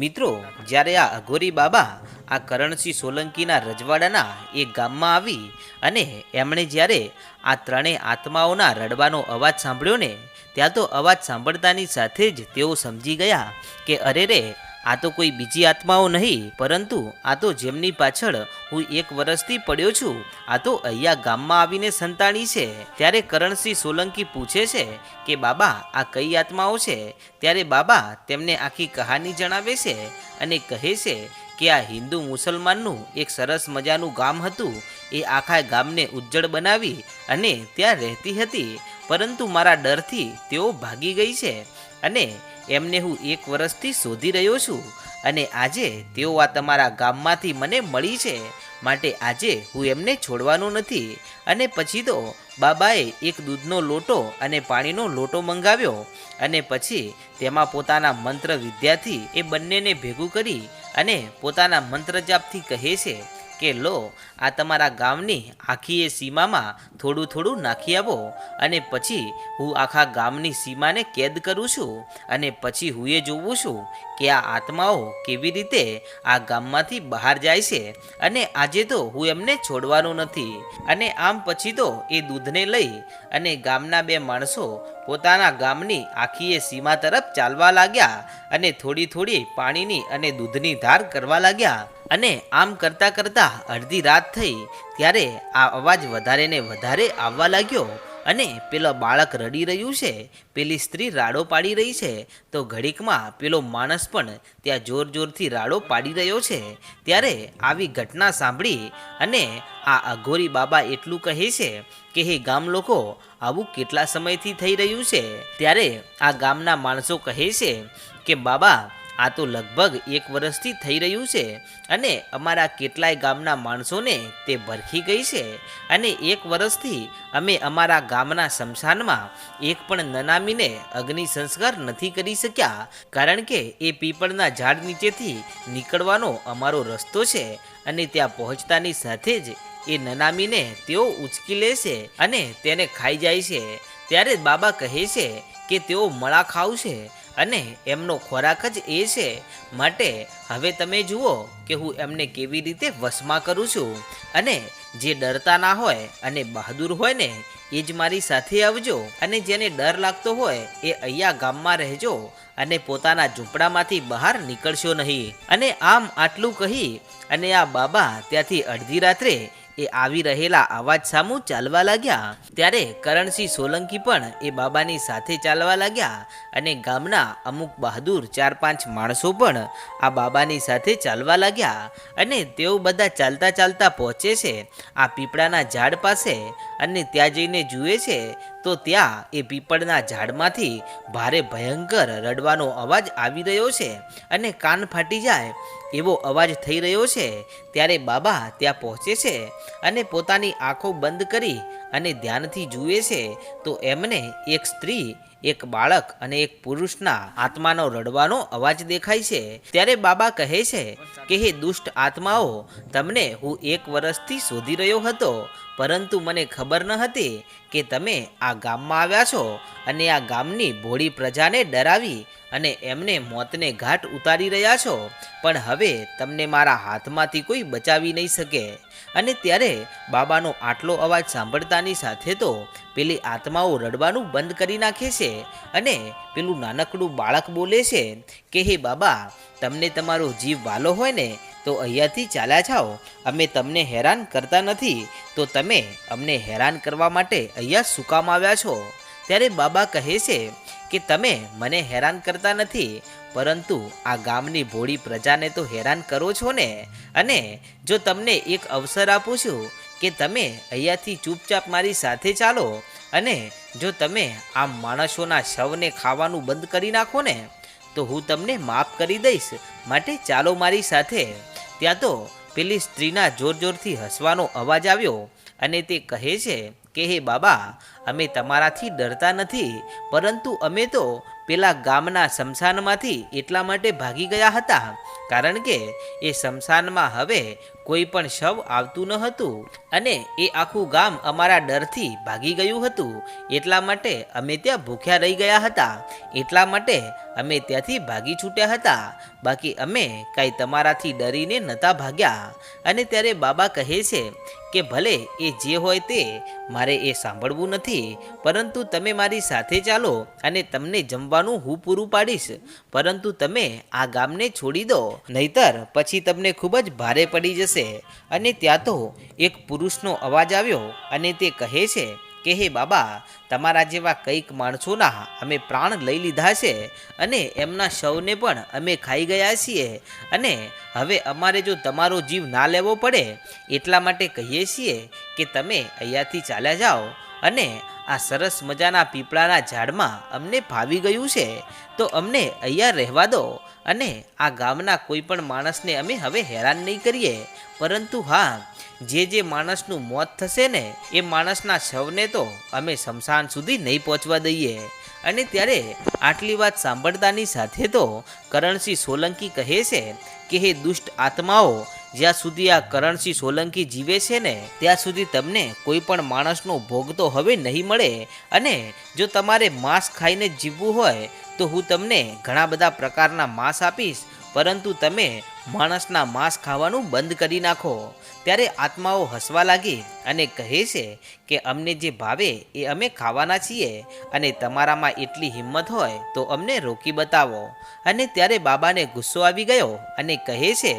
મિત્રો, જ્યારે આ અઘોરી બાબા આ કરણસિંહ સોલંકીના રજવાડાના એક ગામમાં આવી અને એમણે જ્યારે આ ત્રણેય આત્માઓના રડવાનો અવાજ સાંભળ્યો ને, ત્યાં તો અવાજ સાંભળતાની સાથે જ તેઓ સમજી ગયા કે અરે રે આ તો કોઈ બીજી આત્માઓ નહીં, પરંતુ આ તો જેમની પાછળ હું એક વર્ષથી પડ્યો છું. આ તો અહીંયા ગામમાં આવીને સંતાણી છે. ત્યારે કરણસિંહ સોલંકી પૂછે છે કે, બાબા, આ કઈ આત્માઓ છે? ત્યારે બાબા તેમને આખી કહાની જણાવે છે અને કહે છે કે, આ હિન્દુ મુસલમાનનું એક સરસ મજાનું ગામ હતું. એ આખા ગામને ઉજ્જળ બનાવી અને ત્યાં રહેતી હતી. પરંતુ મારા ડરથી તેઓ ભાગી ગઈ છે અને એમને હું એક વર્ષથી શોધી રહ્યો છું અને આજે તેઓ આ તમારા ગામમાંથી મને મળી છે. માટે આજે હું એમને છોડવાનો નથી. અને પછી તો બાબાએ એક દૂધનો લોટો અને પાણીનો લોટો મંગાવ્યો અને પછી તેમાં પોતાના મંત્ર વિદ્યાથી એ બંનેને ભેગું કરી અને પોતાના મંત્ર જાપથી કહે છે કે લો, આ તમારા ગામની આખી એ સીમામાં થોડું થોડું નાખી આવો અને પછી હું આખા ગામની સીમાને કેદ કરું છું અને પછી હું એ જોઉં છું કે આ આત્માઓ કેવી રીતે આ ગામમાંથી બહાર જાય છે અને આજે તો હું એમને છોડવાનું નથી. અને આમ પછી તો એ દૂધને લઈ અને ગામના બે માણસો પોતાના ગામની આખીએ સીમા તરફ ચાલવા લાગ્યા અને થોડી થોડી પાણીની અને દૂધની ધાર કરવા લાગ્યા અને આમ કરતાં કરતાં અડધી રાત થઈ ત્યારે આ અવાજ વધારે ને વધારે આવવા લાગ્યો અને પેલો બાળક રડી રહ્યું છે, પેલી સ્ત્રી રાડો પાડી રહી છે, તો ઘડીકમાં પેલો માણસ પણ ત્યાં જોર જોરથી રાડો પાડી રહ્યો છે. ત્યારે આવી ઘટના સાંભળી અને આ અઘોરી બાબા એટલું કહે છે કે હે ગામ લોકો, આવું કેટલા સમયથી થઈ રહ્યું છે? ત્યારે આ ગામના માણસો કહે છે કે, બાબા, આ તો લગભગ એક વર્ષથી થઈ રહ્યું છે અને અમારા કેટલાય ગામના માણસોને તે ભરખી ગઈ છે અને એક વર્ષથી અમે અમારા ગામના શમશાનમાં એક પણ નનામીને અગ્નિ સંસ્કાર નથી કરી શક્યા, કારણ કે એ પીપળના ઝાડ નીચેથી નીકળવાનો અમારો રસ્તો છે અને ત્યાં પહોંચતાની સાથે જ એ નનામીને તેઓ ઉચકી લે છે અને તેને ખાઈ જાય છે. ત્યારે બાબા કહે છે કે તેઓ મળા ખાવશે અને એમનો ખોરાક જ એ છે. માટે હવે તમે જુઓ કે હું એમને કેવી રીતે વશમાં કરું છું અને જે ડરતા ના હોય અને બહાદુર હોય ને એ જ મારી સાથે આવજો અને જેને ડર લાગતો હોય એ અહીંયા ગામમાં રહેજો અને પોતાના ઝૂંપડામાંથી બહાર નીકળશો નહીં. અને આમ આટલું કહી અને આ બાબા ત્યાંથી અડધી રાત્રે એ આવી રહેલા અવાજ સામું ચાલવા લાગ્યા. ત્યારે કરણસિંહ સોલંકી પણ એ બાબાની સાથે ચાલવા લાગ્યા અને ગામના અમુક બહાદુર ચાર પાંચ માણસો પણ આ બાબાની સાથે ચાલવા લાગ્યા અને તેઓ બધા ચાલતા ચાલતા પહોંચે છે, આ પીપળાના ઝાડ પાસે અને ત્યાં જઈને જુએ છે, તો ત્યાં એ પીપળના ઝાડમાંથી ભારે ભયંકર રડવાનો અવાજ આવી રહ્યો છે અને કાન ફાટી જાય એવો અવાજ થઈ રહ્યો છે ત્યારે બાબા ત્યાં પહોંચે છે અને પોતાની આંખો બંધ કરી અને ધ્યાનથી જુએ છે તો એમને એક સ્ત્રી એક બાળક અને એક પુરુષના આત્માનો રડવાનો અવાજ દેખાય છે. ત્યારે બાબા કહે છે કે, હે દુષ્ટ આત્માઓ, તમને હું એક વર્ષથી શોધી રહ્યો હતો, પરંતુ મને ખબર ન હતી કે તમે આ ગામમાં આવ્યા છો અને આ ગામની ભોળી પ્રજાને ડરાવી અને એમને મોતને ઘાટ ઉતારી રહ્યા છો. પણ હવે તમને મારા હાથમાંથી કોઈ બચાવી નહીં શકે. અને ત્યારે બાબાનો આટલો અવાજ સાંભળતાની સાથે તો પેલી આત્માઓ રડવાનું બંધ કરી નાખે છે અને પેલું નાનકડું બાળક બોલે છે કે, હે બાબા, તમને તમારો જીવ વાલો હોય ને, તો અહીંયાથી ચાલ્યા જાઓ. અમે તમને હેરાન કરતા નથી, તો તમે અમને હેરાન કરવા માટે અહીંયા શું કામ આવ્યા છો? ત્યારે બાબા કહે છે કે, તમે મને હેરાન કરતા નથી, પરંતુ આ ગામની ભોળી પ્રજાને તો હેરાન કરો છો ને? અને જો તમને એક અવસર આપું છું કે તમે અહીંયાથી ચૂપચાપ મારી સાથે ચાલો અને જો તમે આ માણસોના શવને ખાવાનું બંધ કરી નાખો ને, તો હું તમને માફ કરી દઈશ. માટે ચાલો મારી સાથે. ત્યાં તો પેલી સ્ત્રીના જોર જોરથી હસવાનો અવાજ આવ્યો અને તે કહે છે કે, હે બાબા અમે તમારાથી ડરતા નથી, પરંતુ અમે તો પેલા ગામના શમશાનમાંથી એટલા માટે ભાગી ગયા હતા, કારણ કે એ શમશાનમાં હવે કોઈ પણ શવ આવતું ન હતું અને એ આખું ગામ અમારા ડરથી ભાગી ગયું હતું. એટલા માટે અમે ત્યાં ભૂખ્યા રહી ગયા હતા. એટલા માટે અમે ત્યાંથી ભાગી છૂટ્યા હતા. બાકી અમે કાંઈ તમારાથી ડરીને નહોતા ભાગ્યા. અને ત્યારે બાબા કહે છે કે ભલે એ જે હોય તે મારે એ સાંભળવું નથી. પરંતુ તમે મારી સાથે ચાલો અને તમને જમવાનું હું પૂરું પાડીશ. પરંતુ તમે આ ગામને છોડી દો. નહીતર પછી તમને ખૂબ જ ભારે પડી જશે. અને ત્યાં તો એક પુરુષનો અવાજ આવ્યો અને તે કહે છે કે, હે બાબા, તમારા જેવા કંઈક માણસોના અમે પ્રાણ લઈ લીધા છે અને એમના શવને પણ અમે ખાઈ ગયા છીએ. અને હવે અમારે જો તમારો જીવ ના લેવો પડે, એટલા માટે કહીએ છીએ કે તમે અહીંયાથી ચાલ્યા જાઓ. અને આ સરસ મજાના પીપળાના ઝાડમાં અમને ભાવી ગયું છે. તો અમને અહીંયા રહેવા દો અને આ ગામના કોઈ પણ માણસને અમે હવે હેરાન નહીં કરીએ. પરંતુ હા, જે જે માણસનું મોત થશે ને, એ માણસના શવને તો અમે શમશાન સુધી નહીં પહોંચવા દઈએ. અને ત્યારે આટલી વાત સાંભળતાની સાથે તો કરણસિંહ સોલંકી કહે છે કે, હે દુષ્ટ આત્માઓ જ્યાં સુધી આ કરણસિંહ સોલંકી જીવે છે ને, ત્યાં સુધી તમને કોઈ પણ માણસનો ભોગ તો હવે નહીં મળે. અને જો તમારે માંસ ખાઈને જીવવું હોય, તો હું તમને ઘણા બધા પ્રકારના માંસ આપીશ. પરંતુ તમે માણસના માંસ ખાવાનું બંધ કરી નાખો. ત્યારે આત્માઓ હસવા લાગી અને કહે છે કે અમને જે ભાવે એ અમે ખાવાના છીએ અને તમારામાં એટલી હિંમત હોય તો અમને રોકી બતાવો. અને ત્યારે બાબાને ગુસ્સો આવી ગયો અને કહે છે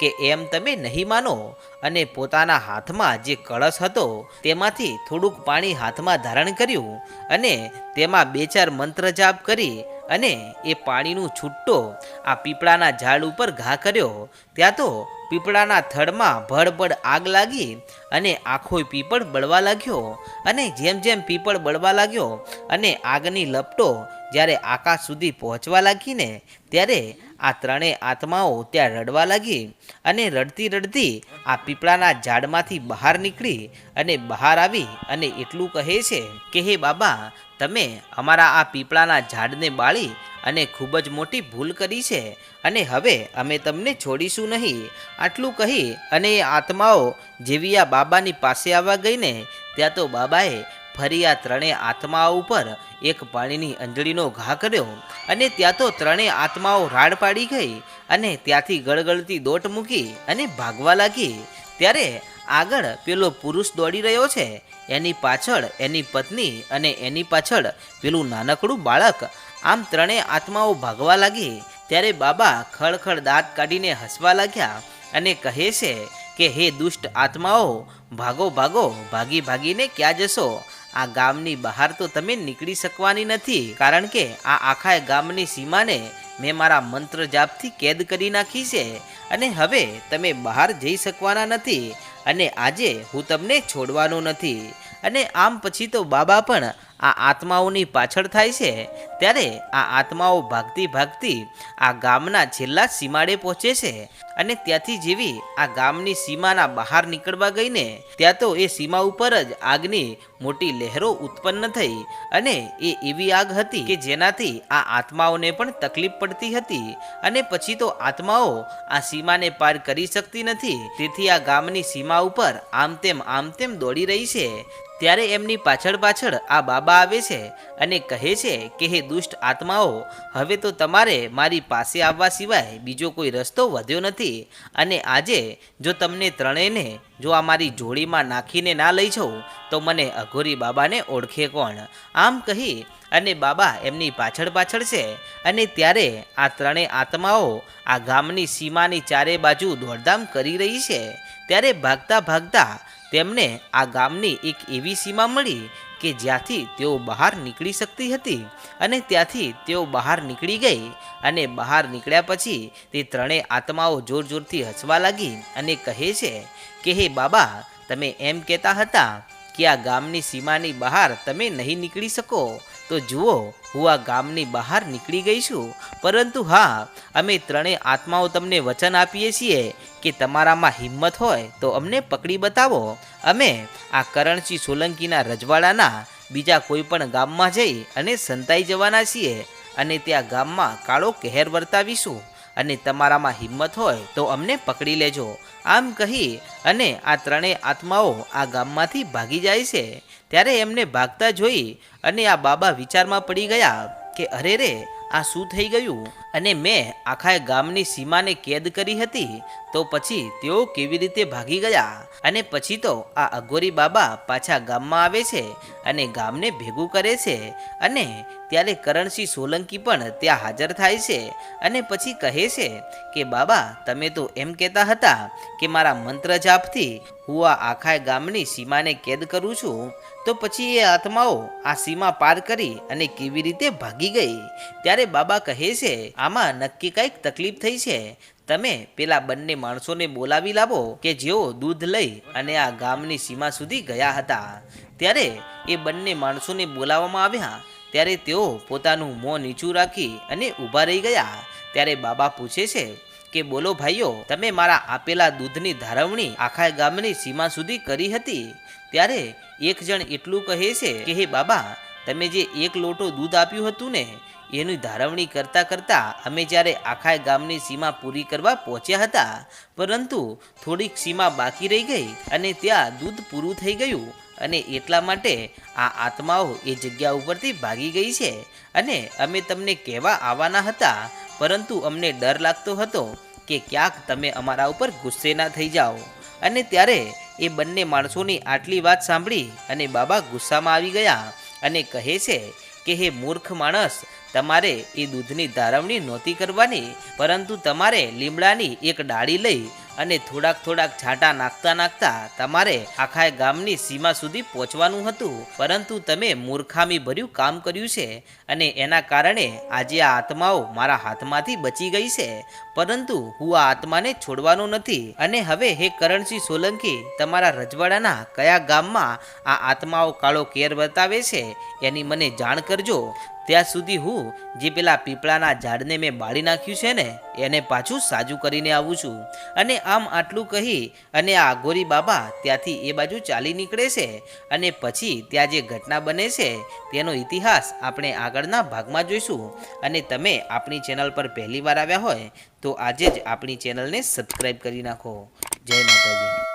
કે એમ તમે નહીં માનો અને પોતાના હાથમાં જે કળશ હતો તેમાંથી થોડુંક પાણી હાથમાં ધારણ કર્યું અને તેમાં બે ચાર મંત્ર જાપ કરી અને એ પાણીનું છૂટ્ટો આ પીપળાના ઝાડ ઉપર ઘા કર્યો. ત્યાં તો પીપળાના થડમાં ભડભડ આગ લાગી અને આખો પીપળ બળવા લાગ્યો. અને જેમ જેમ પીપળ બળવા લાગ્યો અને આગની લપટો જ્યારે આકાશ સુધી પહોંચવા લાગીને ત્યારે આ ત્રણેય આત્માઓ ત્યાં રડવા લાગી અને રડતી રડતી આ પીપળાના ઝાડમાંથી બહાર નીકળી અને બહાર આવી અને એટલું કહે છે કે, હે બાબા તમે અમારા આ પીપળાના ઝાડને બાળી અને ખૂબ જ મોટી ભૂલ કરી છે અને હવે અમે તમને છોડીશું નહીં. આટલું કહી અને એ આત્માઓ જેવી આ બાબાની પાસે આવવા ગઈને ત્યાં તો બાબાએ ફરી આ ત્રણેય આત્માઓ ઉપર એક પાણીની અંજળીનો ઘા કર્યો અને ત્યાં તો ત્રણેય આત્માઓ રાડ પાડી ગઈ અને ત્યાંથી ગળગળતી દોટ મૂકી અને ભાગવા લાગી. ત્યારે આગળ પેલો પુરુષ દોડી રહ્યો છે એની પાછળ એની પત્ની અને એની પાછળ પેલું નાનકડું બાળક. આમ ત્રણેય આત્માઓ ભાગવા લાગી. ત્યારે બાબા ખળખળ દાંત કાઢીને હસવા લાગ્યા અને કહે છે કે, હે દુષ્ટ આત્માઓ, ભાગો ભાગો, ભાગી, ભાગીને ક્યાં જશો? આ ગામની બહાર તો તમે નીકળી શકવાની નથી. કારણ કે આ આખા ગામની સીમાને મેં મારા મંત્ર જાપથી કેદ કરી નાખી છે. અને હવે તમે બહાર જઈ શકવાના નથી. અને આજે હું તમને છોડવાનો નથી. અને આમ પછી તો બાબા પણ આ આત્માઓની પાછળ થાય છે, ત્યારે આ આત્માઓ ભાગતી ભાગતી આ ગામના છેલ્લા સીમાડે પહોંચે છે અને ત્યાંથી જેવી આ ગામની સીમાના બહાર નીકળવા ગઈને ત્યાં તો એ સીમા ઉપર જ આગની મોટી લહેરો ઉત્પન્ન થઈ અને એ એવી આગ હતી કે જેનાથી આ આત્માઓને પણ તકલીફ પડતી હતી અને પછી તો આત્માઓ આ સીમાને પાર કરી શકતી નથી, તેથી આ ગામની સીમા ઉપર આમ તેમ આમ તેમ દોડી રહી છે. ત્યારે એમની પાછળ પાછળ આ બાબા આવે છે અને કહે છે કે, હે દુષ્ટ આત્માઓ, હવે તો તમારે મારી પાસે આવવા સિવાય બીજો કોઈ રસ્તો વધ્યો નથી. અને આજે જો તમને ત્રણેયને જો આ મારી જોડીમાં નાખીને ના લઈ જઉં, તો મને અઘોરી બાબાને ઓળખે કોણ? આમ કહી અને બાબા એમની પાછળ પાછળ છે. અને ત્યારે આ ત્રણેય આત્માઓ આ ગામની સીમાની ચારે બાજુ દોડધામ કરી રહી છે. ત્યારે ભાગતા ભાગતા તેમને આ ગામની એક એવી સીમા મળી કે જ્યાંથી તેઓ બહાર નીકળી શકતી હતી અને ત્યાંથી તેઓ બહાર નીકળી ગઈ અને બહાર નીકળ્યા પછી તે ત્રણેય આત્માઓ જોર જોરથી હસવા લાગી અને કહે છે કે, હે બાબા, તમે એમ કહેતા હતા કે આ ગામની સીમાની બહાર તમે નહીં નીકળી શકો. તો જુઓ હું આ ગામની બહાર નીકળી ગઈ છું. પરંતુ હા, અમે ત્રણેય આત્માઓ તમને વચન આપીએ છીએ કે તમારામાં હિંમત હોય તો અમને પકડી બતાવો. અમે આ કરણસિંહ સોલંકીના રજવાડાના બીજા કોઈ પણ ગામમાં જઈ અને સંતાઈ જવાના છીએ અને ત્યાં ગામમાં કાળો કહેર વર્તાવીશું. અને તમારામાં હિંમત હોય તો અમને પકડી લેજો. આમ કહી અને આ ત્રણેય આત્માઓ આ ગામમાંથી ભાગી જાય છે. ત્યારે એમને ભાગતા જોઈ અને આ બાબા વિચારમાં પડી ગયા કે અરે રે આ શું થઈ ગયું? અને મેં આખા ગામની સીમાને કેદ કરી હતી, તો પછી તેઓ કેવી રીતે ભાગી ગયા? અને પછી તો આ અઘોરી બાબા પાછા ગામમાં આવે છે અને ગામને ભેગું કરે છે. અને ત્યારે કરણસિંહ સોલંકી પણ ત્યાં હાજર થાય છે. અને પછી કહે છે કે, બાબા, તમે તો એમ કહેતા હતા કે મારા મંત્ર જાપથી હું આ આખા ગામની સીમાને કેદ કરું છું. તો પછી એ આત્માઓ આ સીમા પાર કરી અને કેવી રીતે ભાગી ગઈ? ત્યારે બાબા કહે છે આમાં નક્કી કંઈક તકલીફ થઈ છે. તમે પેલા બંને માણસોને બોલાવી લાવો કે જેઓ દૂધ લઈ અને આ ગામની સીમા સુધી ગયા હતા. ત્યારે એ બંને માણસોને બોલાવવામાં આવ્યા. ત્યારે તેઓ પોતાનું મોં નીચું રાખી અને ઊભા રહી ગયા. ત્યારે બાબા પૂછે છે કે, બોલો ભાઈઓ, તમે મારા આપેલા દૂધની ધારવણી આખા ગામની સીમા સુધી કરી હતી? ત્યારે એક જણ એટલું કહે છે કે, હે બાબા, તમે જે એક લોટો દૂધ આપ્યું હતું ને એની ધારવણી કરતા કરતા અમે જ્યારે આખા ગામની સીમા પૂરી કરવા પહોંચ્યા હતા, પરંતુ થોડીક સીમા બાકી રહી ગઈ અને ત્યાં દૂધ પૂરું થઈ ગયું અને એટલા માટે આ આત્માઓ એ જગ્યા ઉપરથી ભાગી ગઈ છે અને અમે તમને કહેવા આવવાના હતા, પરંતુ અમને ડર લાગતો હતો કે ક્યાંક તમે અમારા ઉપર ગુસ્સે ના થઈ જાઓ. અને ત્યારે એ બંને માણસોની આટલી વાત સાંભળી અને બાબા ગુસ્સામાં આવી ગયા અને કહે છે કે, હે મૂર્ખ માણસ તમારે એ દૂધની ધારવણી નહોતી કરવાની, પરંતુ તમારે લીમડાની એક ડાળી લઈ અને થોડાક થોડાક છાંટા નાખતા નાખતા તમારે આખા ગામની સીમા સુધી પહોંચવાનું હતું. પરંતુ તમે મૂર્ખામી ભર્યું કામ કર્યું છે અને એના કારણે આજે આ આત્માઓ મારા હાથમાંથી બચી ગઈ છે. પરંતુ હું આ આત્માને છોડવાનો નથી. અને હવે હે કરણસિંહ સોલંકી, તમારા રજવાડાના કયા ગામમાં આ આત્માઓ કાળો કેર બતાવે છે? એની મને જાણ કરજો. ત્યાં સુધી હું જે પેલા પીપળાના ઝાડને મેં બાળી નાખ્યું છે ને, એને પાછું સાજું કરીને આવું છું. અને આમ આટલું કહી અને આ અઘોરી બાબા ત્યાંથી એ બાજુ ચાલી નીકળે છે અને પછી ત્યાં જે ઘટના બને છે, તેનો ઇતિહાસ આપણે આગળના ભાગમાં જોઈશું. અને તમે આપણી ચેનલ પર પહેલીવાર આવ્યા હોય, તો આજે જ આપણી ચેનલને સબસ્ક્રાઈબ કરી નાખો. જય માતાજી.